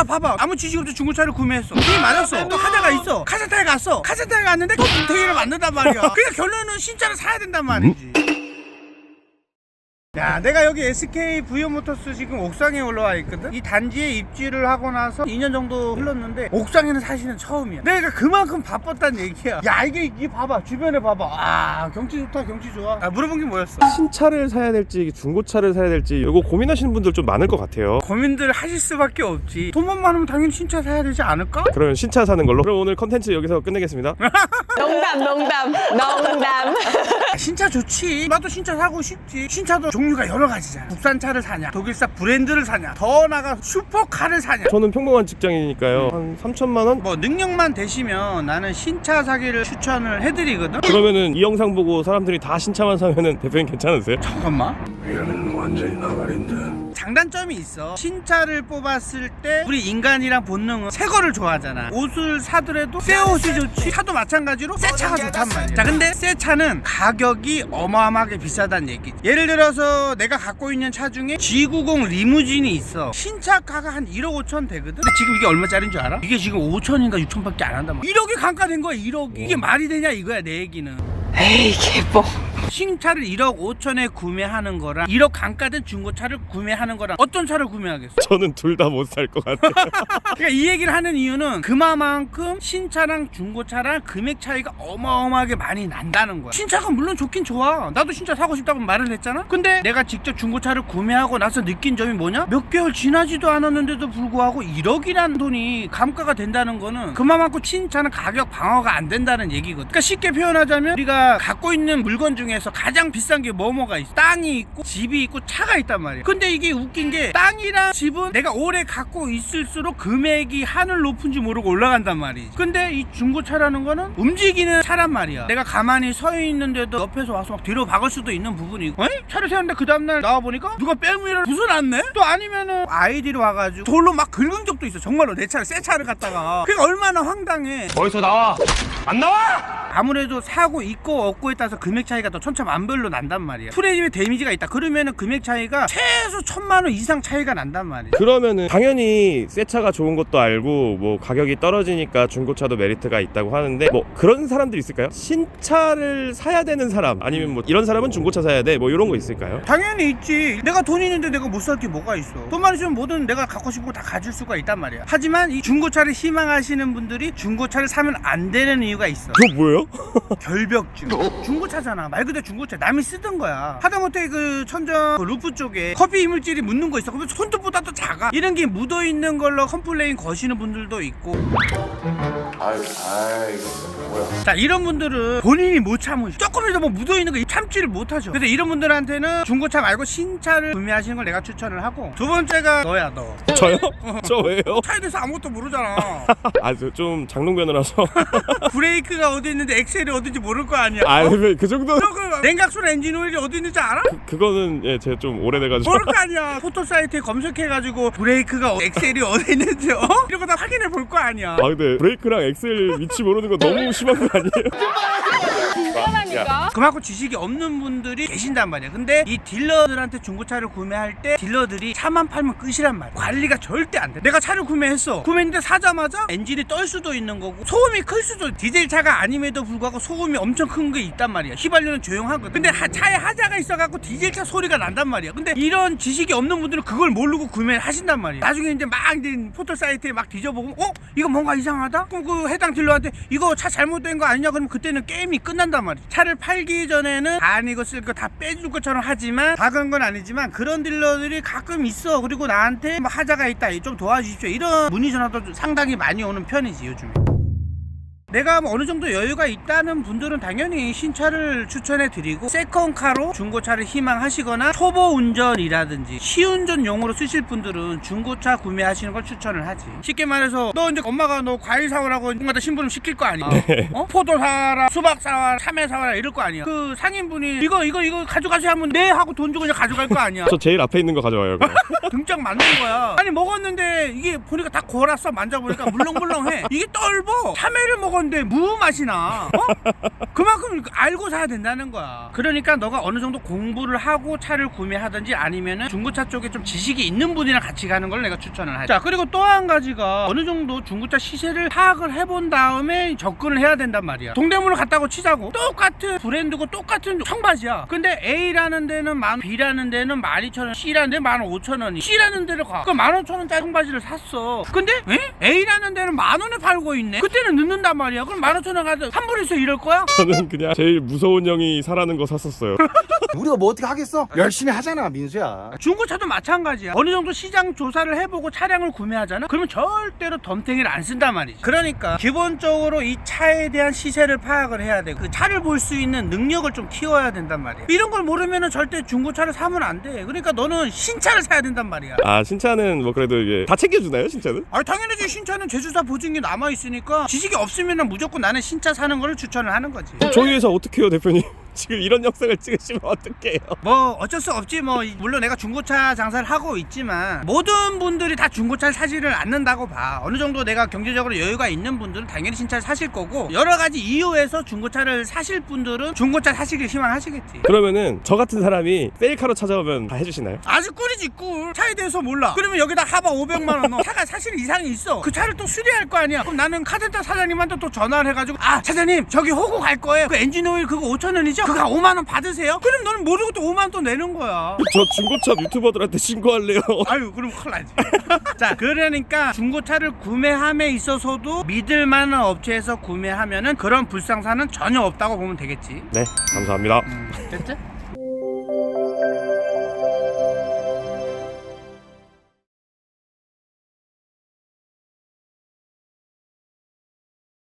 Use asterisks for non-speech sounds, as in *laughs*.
자 봐봐. 아무 지식 없이 중고차를 구매했어. 이 맞았어. 또 하자가 있어. 카센터에 갔어. 카센터에 갔는데 또 뭉텅이를 만든단 말이야. *laughs* 그러니까 결론은 신차를 사야 된단 말이지 야, 내가 여기 SK 부이오모터스 지금 옥상에 올라와 있거든. 이 단지에 입주를 하고 나서 2년 정도 흘렀는데 옥상에는 사실은 처음이야. 내가 그만큼 바빴단 얘기야. 야, 이게 이 봐봐, 주변에 봐봐. 아, 경치 좋다, 경치 좋아. 아, 물어본 게 뭐였어? 신차를 사야 될지 중고차를 사야 될지 이거 고민하시는 분들 좀 많을 것 같아요. 고민들 하실 수밖에 없지. 돈만 많으면 당연히 신차 사야 되지 않을까? 그러면 신차 사는 걸로. 그럼 오늘 컨텐츠 여기서 끝내겠습니다. *laughs* 농담 농담 농담 아, 신차 좋지. 나도 신차 사고 싶지. 신차도 종 류가 여러 가지잖아. 국산차를 사냐, 독일산 브랜드를 사냐, 더 나가 슈퍼카를 사냐. 저는 평범한 직장이니까요. 한 3천만 원? 뭐 능력만 되시면 나는 신차 사기를 추천을 해드리거든. 그러면은 이 영상 보고 사람들이 다 신차만 사면은 대표님 괜찮으세요? 잠깐만. 이거는 완전히 나발인데. 장단점이 있어. 신차를 뽑았을 때 우리 인간이랑 본능은 새 거를 좋아하잖아. 옷을 사더라도 새 옷이 좋지. 차도 마찬가지로 새 차가 좋단 말이야. 자, 근데 새 차는 가격이 어마어마하게 비싸다는 얘기. 예를 들어서 내가 갖고 있는 차 중에 G90 리무진이 있어. 신차가가 한 1억 5천 되거든. 근데 지금 이게 얼마짜리인 줄 알아? 이게 지금 5천인가 6천밖에 안 한단 말이야. 1억이 감가된 거야, 1억이. 이게 말이 되냐 이거야, 내 얘기는. 에이 개뻥 신차를 1억 5천에 구매하는 거랑 1억 강가된 중고차를 구매하는 거랑 어떤 차를 구매하겠어? *laughs* 저는 둘 다 못 살 것 같아요. *laughs* 그러니까 이 얘기를 하는 이유는 그만큼 신차랑 중고차랑 금액 차이가 어마어마하게 많이 난다는 거야. 신차가 물론 좋긴 좋아. 나도 신차 사고 싶다고 말을 했잖아. 근데 내가 직접 중고차를 구매하고 나서 느낀 점이 뭐냐? 몇 개월 지나지도 않았는데도 불구하고 1억이란 돈이 감가가 된다는 거는 그만큼 신차는 가격 방어가 안 된다는 얘기거든. 그러니까 쉽게 표현하자면 우리가 갖고 있는 물건 중에 서 가장 비싼 게 뭐뭐가 있어. 땅이 있고 집이 있고 차가 있단 말이야. 근데 이게 웃긴 게 땅이랑 집은 내가 오래 갖고 있을수록 금액이 하늘 높은지 모르고 올라간단 말이지. 근데 이 중고차라는 거는 움직이는 차란 말이야. 내가 가만히 서 있는데도 옆에서 와서 막 뒤로 박을 수도 있는 부분이고. 에? 차를 세웠는데 그 다음날 나와보니까 누가 백미러를 부숴놨네? 또 아니면은 아이디로 와가지고 돌로 막 긁은 적도 있어. 정말로 내 차를 새 차를 갖다가. 그게 얼마나 황당해. 어디서 나와? 안 나와? 아무래도 사고 있고 없고에 따라서 금액 차이가 또 천차만별로 난단 말이야. 프레임에 데미지가 있다. 그러면은 금액 차이가 최소 천만 원 이상 차이가 난단 말이야. 그러면은 당연히 새 차가 좋은 것도 알고 뭐 가격이 떨어지니까 중고차도 메리트가 있다고 하는데 뭐 그런 사람들 있을까요? 신차를 사야 되는 사람 아니면 뭐 이런 사람은 중고차 사야 돼 뭐 이런 거 있을까요? 당연히 있지. 내가 돈 있는데 내가 못 살 게 뭐가 있어. 돈만 있으면 뭐든 내가 갖고 싶은 거 다 가질 수가 있단 말이야. 하지만 이 중고차를 희망하시는 분들이 중고차를 사면 안 되는 이유가 있어. 그거 뭐예요? *laughs* 결벽증. 중고차잖아. 말 그대로 중고차. 남이 쓰던 거야. 하다못해 그 천정 그 루프 쪽에 커피 이물질이 묻는 거 있어. 그러면 손톱보다 도 작아. 이런 게 묻어 있는 걸로 컴플레인 거시는 분들도 있고. 아유, 아이, 뭐야. 자 이런 분들은 본인이 못 참으셔. 조금이라도 뭐 묻어있는 거 참지를 못하죠. 그래서 이런 분들한테는 중고차 말고 신차를 구매하시는 걸 내가 추천을 하고 두 번째가 너야 너. *laughs* 저요? 저 왜요? *laughs* 차에 대해서 아무것도 모르잖아. *laughs* 아좀 장롱면허라서. 브레이크가 어디 있는데 엑셀이 어딘지 모를 거 아니야. 아그 정도? 너그 냉각수 엔진 오일이 어디 있는지 알아? 그 거는 예 제가 좀 오래돼가지고. 모를 거 아니야. 포토 사이트에 검색해가지고 브레이크가 어- 엑셀이 어디 있는지 어? 이런 거 다 확인해 볼 거 아니야. 아 근데 브레이크랑 엑셀 위치 모르는 거 너무 심한 거 아니에요? 그만큼 지식이 없는 분들이 계신단 말이야. 근데 이 딜러들한테 중고차를 구매할 때 딜러들이 차만 팔면 끝이란 말이야. 관리가 절대 안 돼. 내가 차를 구매했어. 구매했는데 사자마자 엔진이 떨 수도 있는 거고 소음이 클 수도 디젤 차가 아님에도 불구하고 소음이 엄청 큰 게 있단 말이야. 휘발유는 조용하거든. 근데 하- 차에 하자가 있어갖고 디젤 차 소리가 난단 말이야. 근데 이런 지식이 없는 분들은 그걸 모르고 구매를 하신단 말이야. 나중에 이제 막 이제 포털 사이트에 막 뒤져보고 어? 이거 뭔가 이상하다? 그럼 그 해당 딜러한테 이거 차 잘못 된 거 아니냐? 그러면 그때는 게임이 끝난단 말이야. 차를 팔기 전에는 아니고 쓸거 다 빼줄 것처럼 하지만 작은 건 아니지만 그런 딜러들이 가끔 있어. 그리고 나한테 뭐 하자가 있다. 좀 도와주십시오. 이런 문의 전화도 상당히 많이 오는 편이지 요즘에. 내가 뭐 어느 정도 여유가 있다는 분들은 당연히 신차를 추천해 드리고 세컨카로 중고차를 희망하시거나 초보 운전이라든지 시운전용으로 쓰실 분들은 중고차 구매하시는 걸 추천을 하지 쉽게 말해서 너 이제 엄마가 너 과일 사오라고 누군가한테 심부름 시킬 거 아니야 어? 포도 사와라 수박 사와라 참외 사와라 이럴 거 아니야 그 상인분이 이거 이거 이거 가져가세요 하면 네 하고 돈 주고 그냥 가져갈 거 아니야 저 제일 앞에 있는 거 가져와요 그럼. *laughs* 등짝 맞는 거야. 아니 먹었는데 이게 보니까 다 골았어. 만져보니까 물렁물렁해. 이게 떫어. 참외를 먹었는데 건데 무 맛이 나. 어? *laughs* 그만큼 알고 사야 된다는 거야. 그러니까 너가 어느 정도 공부를 하고 차를 구매하든지 아니면은 중고차 쪽에 좀 지식이 있는 분이랑 같이 가는 걸 내가 추천을 하지. 자, 그리고 또 한 가지가 어느 정도 중고차 시세를 파악을 해본 다음에 접근을 해야 된단 말이야. 동대문을 갔다고 치자고. 똑같은 브랜드고 똑같은 청바지야. 근데 A라는 데는 만, B라는 데는 12,000원, C라는 데는 15,000원이. C라는 데를 가. 그 15,000원짜리 청바지를 샀어. 근데 에? A라는 데는 만 원에 팔고 있네. 그때는 늦는단 말이야. 그럼 15,000원 가서 환불해서 이럴 거야? 저는 그냥 제일 무서운 형이 사라는 거 샀었어요. *laughs* 우리가 뭐 어떻게 하겠어? 열심히 하잖아 민수야. 중고차도 마찬가지야. 어느 정도 시장 조사를 해보고 차량을 구매하잖아? 그러면 절대로 덤탱이를 안 쓴단 말이지. 그러니까 기본적으로 이 차에 대한 시세를 파악을 해야 돼. 그 차를 볼 수 있는 능력을 좀 키워야 된단 말이야. 이런 걸 모르면 절대 중고차를 사면 안 돼. 그러니까 너는 신차를 사야 된단 말이야. 아 신차는 뭐 그래도 이게 다 챙겨주나요 신차는? 아 당연하지 신차는 제조사 보증이 남아 있으니까 지식이 없으면 무조건 나는 신차 사는 거를 추천을 하는 거지. 저희 회사 어떻게 해요 대표님? 지금 이런 영상을 찍으시면 어떡해요? 뭐 어쩔 수 없지 뭐. 물론 내가 중고차 장사를 하고 있지만 모든 분들이 다 중고차를 사지를 않는다고 봐. 어느 정도 내가 경제적으로 여유가 있는 분들은 당연히 신차를 사실 거고 여러 가지 이유에서 중고차를 사실 분들은 중고차 사시길 희망하시겠지. 그러면은 저 같은 사람이 셀카로 찾아오면 다 해주시나요? 아주 꿀이지 꿀. 차에 대해서 몰라. 그러면 여기다 하바 500만 원 넣어. *laughs* 차가 사실 이상이 있어. 그 차를 또 수리할 거 아니야. 그럼 나는 카센터 사장님한테 또 전화를 해가지고 아 차장님 저기 호구 갈 거예요. 그 엔진 오일 그거 5천 원이 죠 그거 5만 원 받으세요 그럼 너는 모르고 또 5만 원 또 내는 거야 저 중고차 유튜버들한테 신고할래요. *laughs* 아유 그럼 큰일 나지 자 그러니까 중고차를 구매함에 있어서도 믿을 만한 업체에서 구매하면은 그런 불상사는 전혀 없다고 보면 되겠지 네 감사합니다. 됐지?